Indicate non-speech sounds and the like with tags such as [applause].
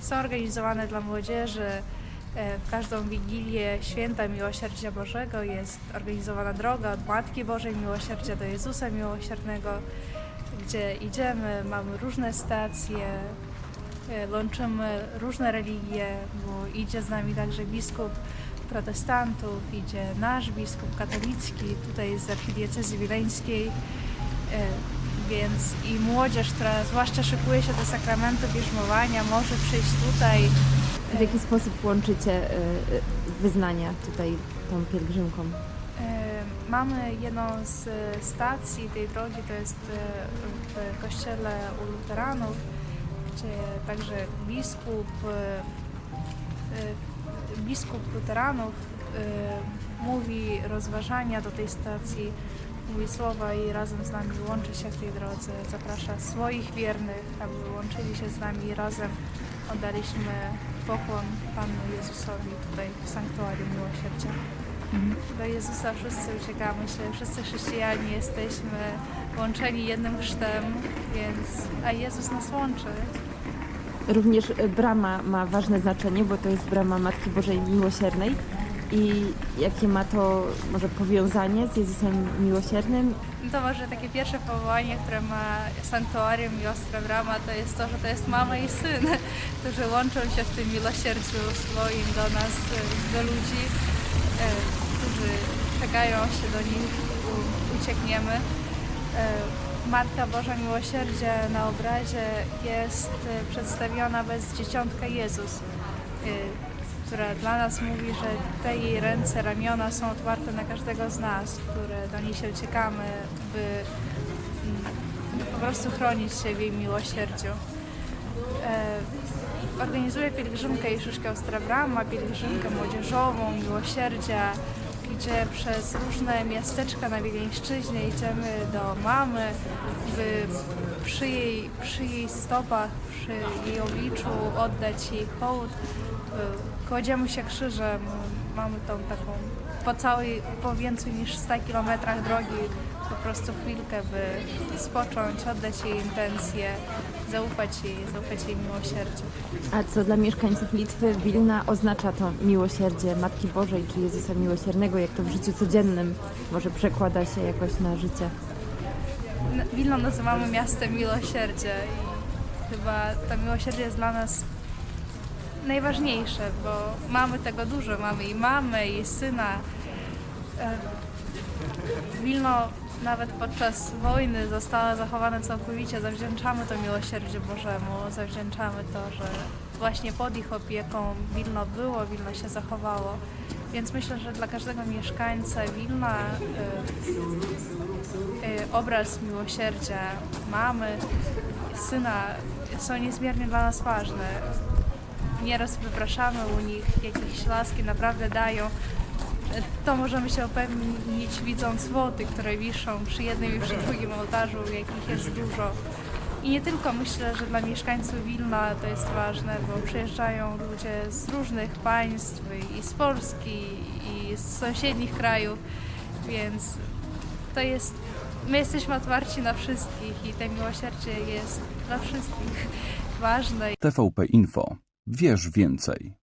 są organizowane dla młodzieży. E, W każdą Wigilię Święta Miłosierdzia Bożego jest organizowana droga od Matki Bożej Miłosierdzia do Jezusa Miłosiernego, gdzie idziemy, mamy różne stacje, e, łączymy różne religie, bo idzie z nami także biskup protestantów, idzie nasz biskup katolicki, tutaj z archidiecezji wileńskiej, e, więc i młodzież, która zwłaszcza szykuje się do sakramentu bierzmowania, może przyjść tutaj. W jaki sposób łączycie y, wyznania tutaj tą pielgrzymką? E, Mamy jedną z e, stacji tej drogi, to jest e, w kościele u luteranów, gdzie także biskup, e, e, biskup luteranów e, mówi rozważania do tej stacji, mówi słowa i razem z nami łączy się w tej drodze, zaprasza swoich wiernych, aby łączyli się z nami i razem oddaliśmy pokłon Panu Jezusowi tutaj w Sanktuarium Miłosierdzia. Do Jezusa wszyscy uciekamy się, wszyscy chrześcijanie jesteśmy łączeni jednym chrztem, więc a Jezus nas łączy. Również brama ma ważne znaczenie, bo to jest brama Matki Bożej Miłosiernej. I jakie ma to może powiązanie z Jezusem Miłosiernym? To może takie pierwsze powołanie, które ma Sanktuarium i Ostra Brama, to jest to, że to jest mama i syn, [laughs] którzy łączą się w tym miłosierdziu swoim do nas, do ludzi, e, którzy czekają, się do nich uciekniemy. E, Matka Boża Miłosierdzia na obrazie jest e, przedstawiona bez dzieciątka Jezus, która dla nas mówi, że te jej ręce, ramiona są otwarte na każdego z nas, które do niej się uciekamy, by mm, po prostu chronić się w jej miłosierdziu. E, Organizuję pielgrzymkę Jezuszka Ostra Brama, pielgrzymkę młodzieżową, miłosierdzia, gdzie przez różne miasteczka na Wileńszczyźnie idziemy do mamy, by przy jej, przy jej stopach, przy jej obliczu oddać jej hołd. Y, Kładziemy się krzyżem, mamy tą taką po całej, po więcej niż 100 kilometrach drogi po prostu chwilkę, by spocząć, oddać jej intencje, zaufać jej, zaufać jej miłosierdziu. A co dla mieszkańców Litwy, Wilna oznacza to miłosierdzie Matki Bożej czy Jezusa Miłosiernego? Jak to w życiu codziennym może przekłada się jakoś na życie? Wilno nazywamy miastem miłosierdzia i chyba to miłosierdzie jest dla nas najważniejsze, bo mamy tego dużo. Mamy i mamę, i syna. E, Wilno nawet podczas wojny zostało zachowane całkowicie. Zawdzięczamy to miłosierdziu Bożemu. Zawdzięczamy to, że właśnie pod ich opieką Wilno było, Wilno się zachowało. Więc myślę, że dla każdego mieszkańca Wilna e, y, obraz miłosierdzia mamy, syna są niezmiernie dla nas ważne. Nieraz wypraszamy u nich, jakieś laski naprawdę dają. To możemy się upewnić widząc woty, które wiszą przy jednym i przy drugim ołtarzu, jakich jest dużo. I nie tylko myślę, że dla mieszkańców Wilna to jest ważne, bo przyjeżdżają ludzie z różnych państw i z Polski, i z sąsiednich krajów, więc to jest, my jesteśmy otwarci na wszystkich i to miłosierdzie jest dla wszystkich ważne. TVP Info. Wierz więcej.